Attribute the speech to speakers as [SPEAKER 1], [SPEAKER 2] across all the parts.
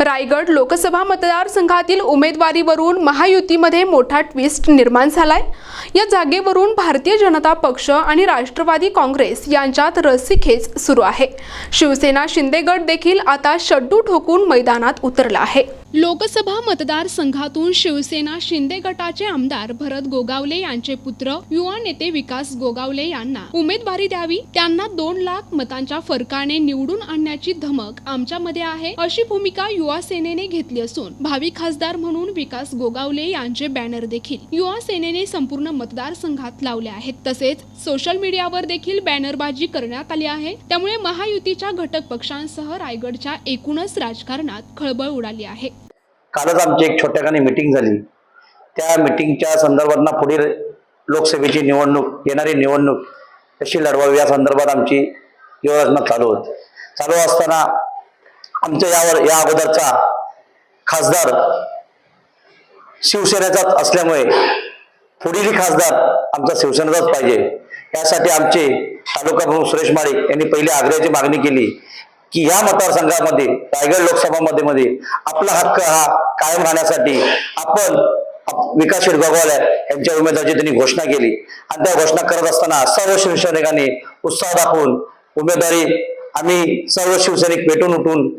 [SPEAKER 1] रायगड लोकसभा मतदारसंघातील उमेदवारीवरून महायुतीमध्ये मोठा ट्विस्ट निर्माण झालाय. या जागेवरून भारतीय जनता पक्ष आणि राष्ट्रवादी काँग्रेस यांच्यात रस्सीखेच सुरू आहे. शिवसेना शिंदेगड देखील आता शड्डू ठोकून मैदानात उतरला आहे. लोकसभा मतदारसंघातून शिवसेना शिंदे गटाचे आमदार भरत गोगावले यांचे पुत्र युवा नेते विकास गोगावले यांना उमेदवारी द्यावी. त्यांना दोन लाख मतांच्या फरकाने निवडून आणण्याची धमक आमच्यामध्ये आहे अशी भूमिका युवा सेनेने घेतली असून भावी खासदार म्हणून विकास गोगावले यांचे बॅनर देखील युवा सेनेने संपूर्ण मतदारसंघात लावले आहेत. तसेच सोशल मीडियावर देखील बॅनरबाजी करण्यात आली आहे. त्यामुळे महायुतीच्या घटक पक्षांसह रायगडच्या एकूणच राजकारणात खळबळ उडाली आहे.
[SPEAKER 2] कालच आमची एक छोट्याखानी मिटिंग झाली. त्या मिटिंगच्या संदर्भात पुढील लोकसभेची निवडणूक येणारी निवडणूक कशी लढवावी या संदर्भात आमची योजना चालू होती. चालू असताना आमच्या यावर या अगोदरचा खासदार शिवसेनेचाच असल्यामुळे पुढील खासदार आमचा शिवसेनेचाच पाहिजे. यासाठी आमचे तालुका प्रमुख सुरेश माळी यांनी पहिली आग्रहाची मागणी केली की या मतदारसंघामध्ये रायगड लोकसभामध्ये मध्ये आपला हक्क हा कायम राहण्यासाठी आपण आप- विकास शेठ यांच्या उमेदवाराची त्यांनी घोषणा केली. आणि त्या घोषणा करत असताना सर्व शिवसैनिकांनी उत्साह दाखवून उमेदवारी आम्ही सर्व शिवसैनिक पेटून उठून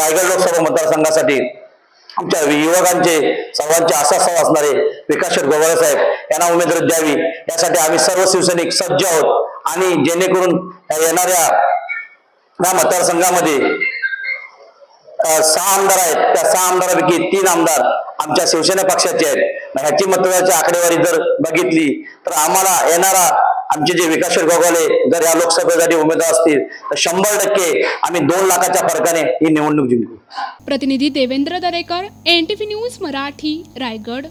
[SPEAKER 2] रायगड लोकसभा मतदारसंघासाठी आमच्या युवकांचे सर्वांचे आशास्थान असणारे विकास शेठ साहेब यांना उमेदवारी द्यावी. यासाठी आम्ही सर्व शिवसैनिक सज्ज आहोत. आणि जेणेकरून येणाऱ्या या मतदारसंघामध्ये सहा आमदार आहेत. त्या सहा आमदारापैकी तीन आमदार आमच्या शिवसेना पक्षाचे आहेत. ह्याची मतदाराची आकडेवारी जर बघितली तर आम्हाला येणारा आमचे जे विकास गोगावले जर या लोकसभेसाठी उमेदवार असतील तर शंभर टक्के आम्ही दोन लाखाच्या फरकाने ही निवडणूक जिंकू.
[SPEAKER 1] प्रतिनिधी देवेंद्र दरेकर एनटीव्ही न्यूज मराठी रायगड.